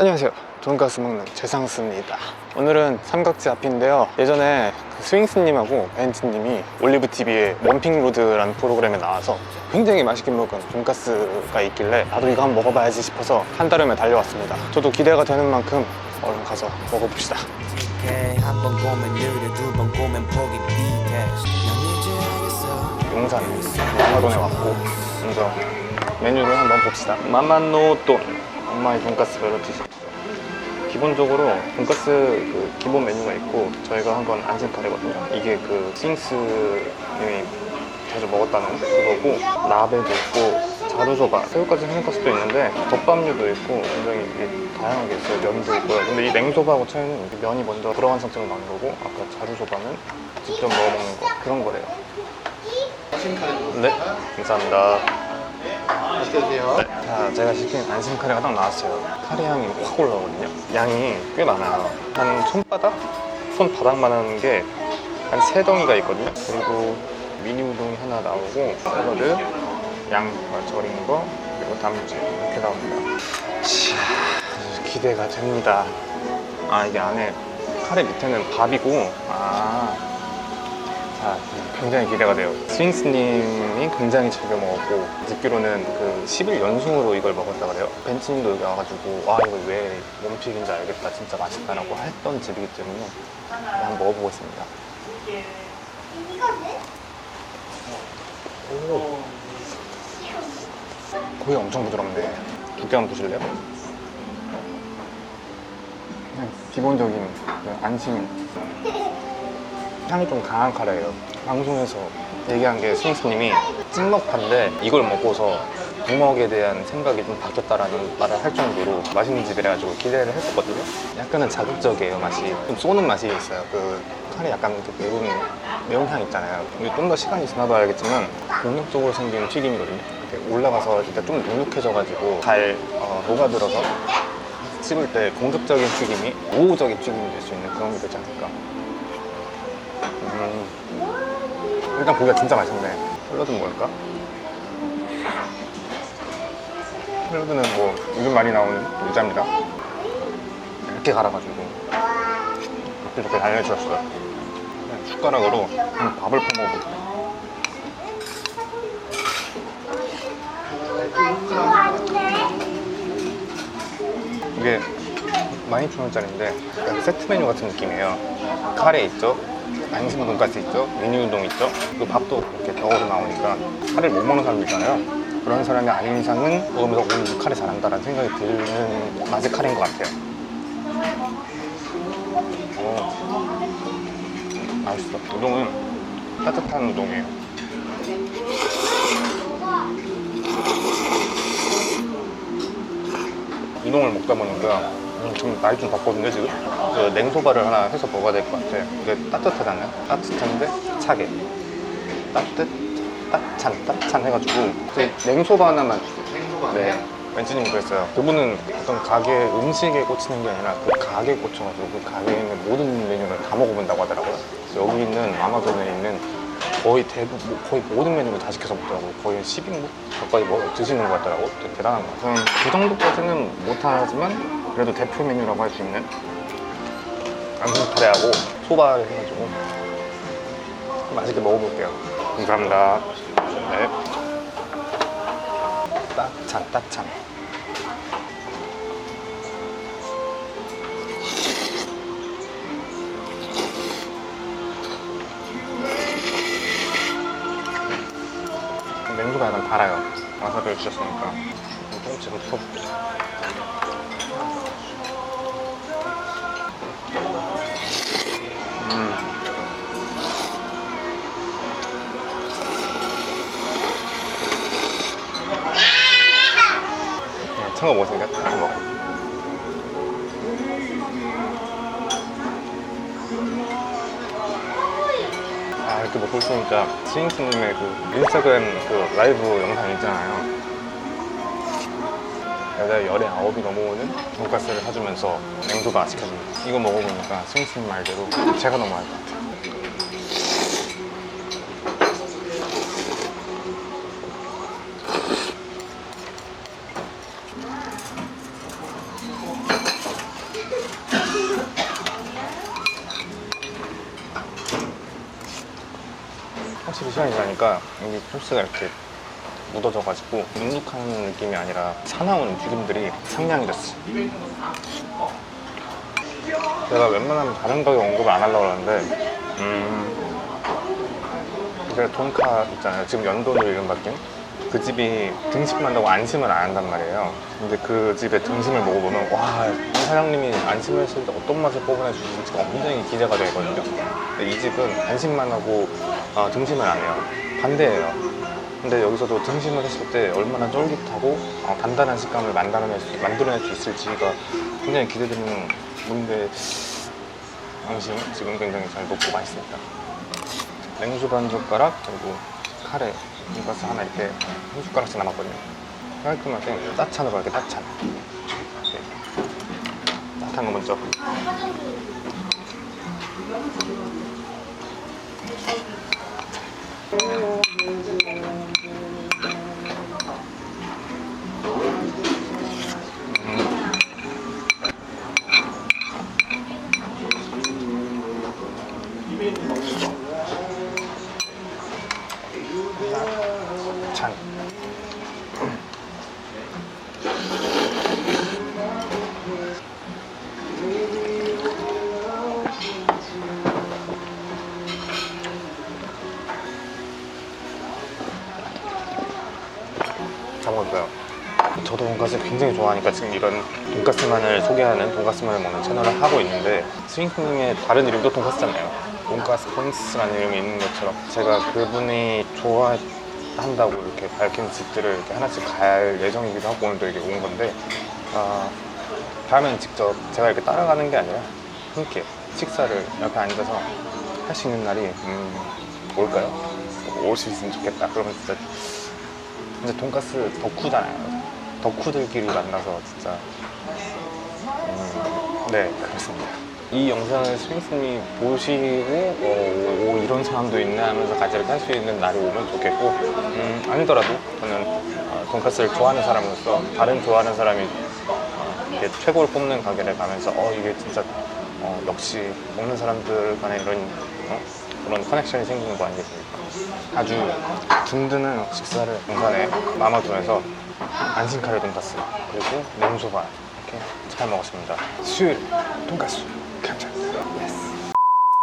안녕하세요. 돈가스 먹는 최상수입니다. 오늘은 삼각지 앞인데요. 예전에 그 스윙스님하고 벤츠님이 올리브TV에 원핑로드라는 프로그램에 나와서 굉장히 맛있게 먹은 돈가스가 있길래 나도 이거 한번 먹어봐야지 싶어서 한달음에 달려왔습니다. 저도 기대가 되는 만큼 얼른 가서 먹어봅시다. 용산 양화동에 왔고 먼저 메뉴를 한번 봅시다 마마노돈 엄마의 돈가스 벨로티시 기본적으로 돈가스 그 기본 메뉴가 있고 저희가 한번 안심 카레거든요. 이게 그 스윙스님이 자주 먹었다는 그거고 라베도 있고 자루소바 새우까지 생선가스도 있는데 덮밥류도 있고 굉장히 이게 다양하게 있어요. 면도 있고요. 근데 이 냉소바하고 차이는 면이 먼저 들어간 상태로 나온 거고 아까 자루소바는 직접 먹어먹는 거 그런 거래요. 네, 감사합니다. 맛있게 드세요. 네, 자, 제가 시킨 안심 카레가 딱 나왔어요. 카레 향이 확 올라오거든요. 양이 꽤 많아요. 한 손바닥? 손바닥만 하는 게 한 세 덩이가 있거든요. 그리고 미니 우동이 하나 나오고 샐러드, 양 절인 거, 그리고 단무지 이렇게 나옵니다. 이야, 기대가 됩니다. 아, 이게 안에 카레 밑에는 밥이고, 아, 자, 굉장히 기대가 돼요. 스윙스님이 굉장히 즐겨 먹었고, 듣기로는 그 10일 연승으로 이걸 먹었다 그래요. 벤츠님도 여기 와가지고, 와, 이거 왜 원픽인지 알겠다. 진짜 맛있다라고 했던 집이기 때문에 한번 먹어보겠습니다. 오. 고기 엄청 부드럽네. 두께 한번 보실래요? 그냥 기본적인 그 안심 향이 좀 강한 카레예요. 방송에서 얘기한 게 스윙스님이 찍먹파인데 이걸 먹고서 부먹에 대한 생각이 좀 바뀌었다라는 말을 할 정도로 맛있는 집이라 가지고 기대를 했었거든요. 약간은 자극적이에요 맛이. 좀 쏘는 맛이 있어요. 그 카레 약간 그 매운 매운 향 있잖아요. 이게 좀더 시간이 지나도 알겠지만 본격적으로 생긴 튀김이거든요. 이렇게 올라가서 일단 좀 눅눅해져가지고 잘 어, 녹아들어서 씹을 때 공격적인 튀김이 우호적인 튀김이 될 수 있는 그런 게 되지 않을까. 음. 일단 고기가 진짜 맛있네. 샐러드는 뭘까? 샐러드는 뭐 요즘 많이 나오는 유자입니다. 이렇게 갈아가지고 이렇게 이렇게 알려주셨어요. 그냥 숟가락으로 밥을 퍼먹어볼게요. 이게 12,000원짜리인데 약간 세트 메뉴 같은 느낌이에요. 카레 있죠? 안심 돈가스 있죠? 미니 우동 있죠? 그 밥도 이렇게 덩어리 나오니까 카레를 못 먹는 사람 있잖아요. 그런 사람이 아닌 이상은 먹으면서 오늘 이 카레 잘한다라는 생각이 드는 맛의 카레인 것 같아요. 오, 맛있어. 우동은 따뜻한 우동이에요. 우동을 먹다 보니까 음, 좀 많이 좀 덥거든요 지금. 그 냉소바를 하나 해서 먹어야 될 것 같아 이게 따뜻하잖아요. 따뜻한데 차게. 따뜻 따찬 따찬 해가지고. 그 냉소바 하나만 주세요. 냉소바. 네. 벤츠님 그랬어요. 그분은 어떤 가게 음식에 꽂히는 게 아니라 그 가게에 꽂혀가지고 그 가게에 있는 모든 메뉴를 다 먹어본다고 하더라고요. 여기 있는 아마존에 있는 거의 대부분 뭐 거의 모든 메뉴를 다 시켜서 먹더라고요. 거의 10인분 가까이 뭐 드시는 것 같더라고요 되게 대단한 것 같아요. 그 정도까지는 못하지만 그래도 대표 메뉴라고 할 수 있는 안심 카레하고 소바를 해가지고 맛있게 먹어볼게요. 감사합니다. 네. 따찬 따찬 냉수가 약간 달아요. 와사비를 주셨으니까. 조금씩 푸어볼게요 음. 그냥 청어 먹었 있으니까 스윙스님의 그 인스타그램 그 라이브 영상 있잖아요. 여자 열에 아홉이 넘어오는 돈가스를 사주면서 냉소바 시켜줍니다 이거 먹어보니까 스윙스님 말대로 제가 너무 알것 같아요 시간이 지나니까 여기 소스가 이렇게 묻어져가지고 눅눅한 느낌이 아니라 사나운 튀김들이 상냥해졌어. 내가 웬만하면 다른 가게 언급을 안 하려고 그러는데, 음, 이게 돈카 있잖아요. 지금 연돈으로 이름 바뀐 그 집이 등심만다고 안심을 안 한단 말이에요. 근데 그 집의 등심을 먹어보면 와, 이 사장님이 안심을 했을 때 어떤 맛을 뽑아내 주실지 굉장히 기대가 되거든요. 근데 이 집은 안심만 하고 어, 등심을 안 해요. 반대예요. 근데 여기서도 등심을 했을 때 얼마나 쫄깃하고 어, 단단한 식감을 만들어낼 수, 만들어낼 수 있을지가 굉장히 기대되는 문제 양심 지금 굉장히 잘 먹고 맛있습니다. 냉수 반 젓가락 그리고 카레 돈가스 하나 이렇게 한 숟가락씩 남았거든요. 깔끔하게 따찬으로 이렇게 따찬. 이렇게 따뜻한 거 먼저. 찬. 잘 먹었어요. 저도 돈가스 굉장히 좋아하니까 지금 이런 돈가스만을 소개하는 돈가스만을 먹는 채널을 하고 있는데 스윙크님의 다른 이름도 돈가스잖아요. 돈가스 콘스라는 이름이 있는 것처럼 제가 그분이 좋아한다고 이렇게 밝힌 집들을 이렇게 하나씩 갈 예정이기도 하고 오늘도 이렇게 온 건데 아, 다음엔 직접 제가 이렇게 따라가는 게 아니라 함께 식사를 옆에 앉아서 할 수 있는 날이 음, 올까요? 올 수 있으면 좋겠다. 그러면 진짜 근데 돈가스 덕후잖아요. 덕후들끼리 만나서 진짜 음, 네 그렇습니다. 이 영상을 스미스님이 보시고 어, 오, 이런 사람도 있나 하면서 같이 이렇게 할 수 있는 날이 오면 좋겠고 음, 아니더라도 저는 어, 돈가스를 좋아하는 사람으로서 다른 좋아하는 사람이 어, 이렇게 최고를 뽑는 가게를 가면서 어 이게 진짜 어, 역시 먹는 사람들 간에 이런 어? 그런 커넥션이 생기는 거 아니겠습니까? 아주 든든한 식사를 동산에 마마돈에서 안심카레 돈가스 그리고 냉소바 이렇게 잘 먹었습니다. 수요일 돈가스 감사합니다. 예스.